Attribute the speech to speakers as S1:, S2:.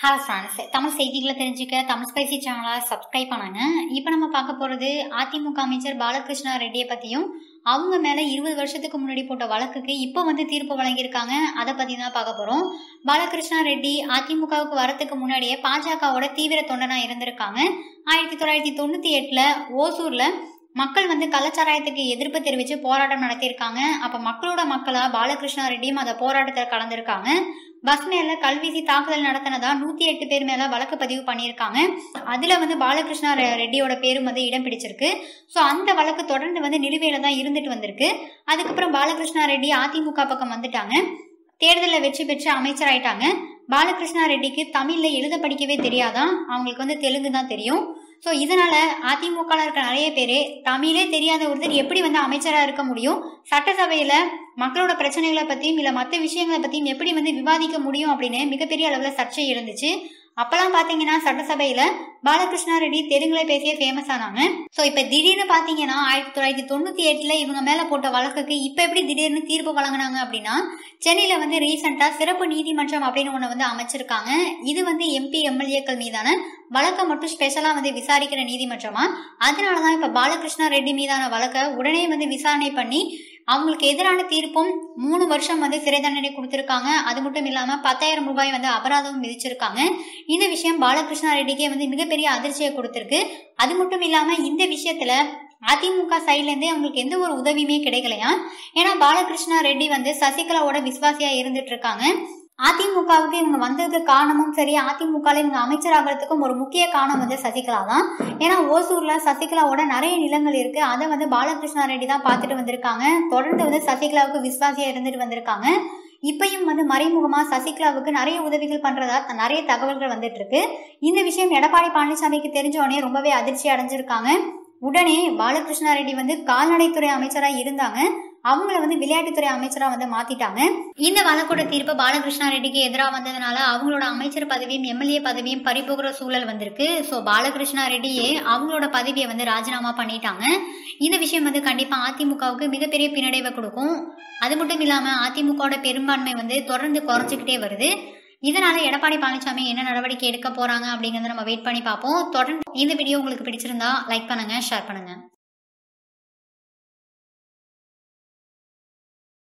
S1: Hello friends Tamil செய்திகளை தெரிஞ்சுக்க Tamil spicy சேனலை சப்ஸ்கிரைப் பண்ணுங்க. இப்போ நம்ம பார்க்க போகிறது அதிமுக அமைச்சர் பாலகிருஷ்ணா ரெட்டியை பற்றியும் அவங்க மேலே இருபது வருஷத்துக்கு முன்னாடி போட்ட வழக்குக்கு இப்போ வந்து தீர்ப்பு வழங்கியிருக்காங்க. அதை பற்றி தான் பார்க்க போகிறோம் பாலகிருஷ்ணா ரெட்டி அதிமுகவுக்கு வரத்துக்கு முன்னாடியே பாஜகவோட தீவிர தொண்டனாக இருந்திருக்காங்க. ஆயிரத்தி தொள்ளாயிரத்தி தொண்ணூற்றி எட்டில் ஓசூரில் மக்கள் வந்து கலாச்சாரத்துக்கு எதிர்ப்பு தெரிவித்து போராட்டம் நடத்தியிருக்காங்க. அப்போ மக்களோட மக்களாக பாலகிருஷ்ணா ரெட்டியும் அந்த போராட்டத்தில் கலந்துருக்காங்க. பஸ் மேல கல்வீசி தாக்குதல் நடத்தினதா நூத்தி எட்டு பேர் மேல வழக்கு பதிவு பண்ணியிருக்காங்க. அதுல வந்து பாலகிருஷ்ணா ரெட்டியோட பேரும் வந்து இடம் பிடிச்சிருக்கு. ஸோ அந்த வழக்கு தொடர்ந்து வந்து நிலுவையில தான் இருந்துட்டு வந்திருக்கு. அதுக்கப்புறம் பாலகிருஷ்ணா ரெட்டி அதிமுக பக்கம் வந்துட்டாங்க. தேர்தலில் வெற்றி பெற்று அமைச்சராயிட்டாங்க. பாலகிருஷ்ணா ரெட்டிக்கு தமிழ்ல எழுத படிக்கவே தெரியாதான் அவங்களுக்கு வந்து தெலுங்கு தான் தெரியும். ஸோ இதனால அதிமுகவில் இருக்க நிறைய பேர் தமிழே தெரியாத ஒருத்தர் எப்படி வந்து அமைச்சராக இருக்க முடியும்? சட்டசபையில் மக்களோட பிரச்சனைகளை பற்றியும் இல்லை மற்ற விஷயங்களை பற்றியும் எப்படி வந்து விவாதிக்க முடியும் அப்படின்னு மிகப்பெரிய அளவில் சர்ச்சை இருந்துச்சு. அப்பெல்லாம் பார்த்தீங்கன்னா சட்டசபையில் பாலகிருஷ்ணா ரெட்டி தெலுங்குல பேசிய ஃபேமஸ் ஆனாங்க. ஸோ இப்போ திடீர்னு பாத்தீங்கன்னா ஆயிரத்தி தொள்ளாயிரத்தி தொண்ணூற்றி எட்டில் இவங்க மேலே போட்ட வழக்குக்கு இப்போ எப்படி திடீர்னு தீர்ப்பு வழங்கினாங்க அப்படின்னா சென்னையில் வந்து ரீசெண்டா சிறப்பு நீதிமன்றம் அப்படின்னு ஒன்று வந்து அமைச்சிருக்காங்க. இது வந்து எம்பி எம்எல்ஏக்கள் மீதான வழக்கை மட்டும் ஸ்பெஷலாக வந்து விசாரிக்கிற நீதிமன்றமா? அதனால தான் இப்போ பாலகிருஷ்ணா ரெட்டி மீதான வழக்கை உடனே வந்து விசாரணை பண்ணி அவங்களுக்கு எதிரான தீர்ப்பும் மூணு வருஷம் வந்து சிறை தண்டனை கொடுத்துருக்காங்க. அது மட்டும் இல்லாமல் பத்தாயிரம் ரூபாய் வந்து அபராதமும் விதிச்சிருக்காங்க. இந்த விஷயம் பாலகிருஷ்ணா ரெட்டிக்கே வந்து மிகப்பெரிய அதிர்ச்சியை கொடுத்துருக்கு. அது மட்டும் இல்லாமல் இந்த விஷயத்துல அதிமுக சைட்லேருந்தே அவங்களுக்கு எந்த ஒரு உதவியுமே கிடைக்கலையா? ஏன்னா பாலகிருஷ்ணா ரெட்டி வந்து சசிகலாவோட விசுவாசியா இருந்துட்டு இருக்காங்க. அதிமுகவுக்கு இவங்க வந்ததுக்கு காரணமும் சரி அதிமுகவில் இவங்க அமைச்சராகிறதுக்கும் ஒரு முக்கிய காரணம் வந்து சசிகலா தான். ஏன்னா ஓசூர்ல சசிகலாவோட நிறைய நிலங்கள் இருக்கு. அதை வந்து பாலகிருஷ்ணா ரெட்டி தான் பார்த்துட்டு வந்திருக்காங்க. தொடர்ந்து வந்து சசிகலாவுக்கு விசுவாசியா இருந்துட்டு வந்திருக்காங்க. இப்பயும் வந்து மறைமுகமா சசிகலாவுக்கு நிறைய உதவிகள் பண்றதா த- நிறைய தகவல்கள் வந்துட்டு இருக்கு. இந்த விஷயம் எடப்பாடி பழனிசாமிக்கு தெரிஞ்ச உடனே ரொம்பவே அதிர்ச்சி அடைஞ்சிருக்காங்க. உடனே பாலகிருஷ்ணா ரெட்டி வந்து கால்நடைத்துறை அமைச்சராக இருந்தாங்க. அவங்கள வந்து விளையாட்டுத்துறை அமைச்சராக வந்து மாத்திட்டாங்க. இந்த வழக்கோட தீர்ப்பு பாலகிருஷ்ணா ரெட்டிக்கு எதிராக வந்ததுனால அவங்களோட அமைச்சர் பதவியும் எம்எல்ஏ பதவியும் பறிபோகிற சூழல் வந்திருக்கு. ஸோ பாலகிருஷ்ணா ரெட்டியே அவங்களோட பதவியை வந்து ராஜினாமா பண்ணிட்டாங்க. இந்த விஷயம் வந்து கண்டிப்பா அதிமுகவுக்கு மிகப்பெரிய பின்னடைவை கொடுக்கும். அது மட்டும் இல்லாம அதிமுகவோட பெரும்பான்மை வந்து தொடர்ந்து குறைஞ்சிக்கிட்டே வருது. இதனால எடப்பாடி பழனிசாமி என்ன நடவடிக்கை எடுக்க போறாங்க அப்படிங்கறத நம்ம வெயிட் பண்ணி பார்ப்போம். தொடர்ந்து இந்த வீடியோ உங்களுக்கு பிடிச்சிருந்தா லைக் பண்ணுங்க ஷேர் பண்ணுங்க.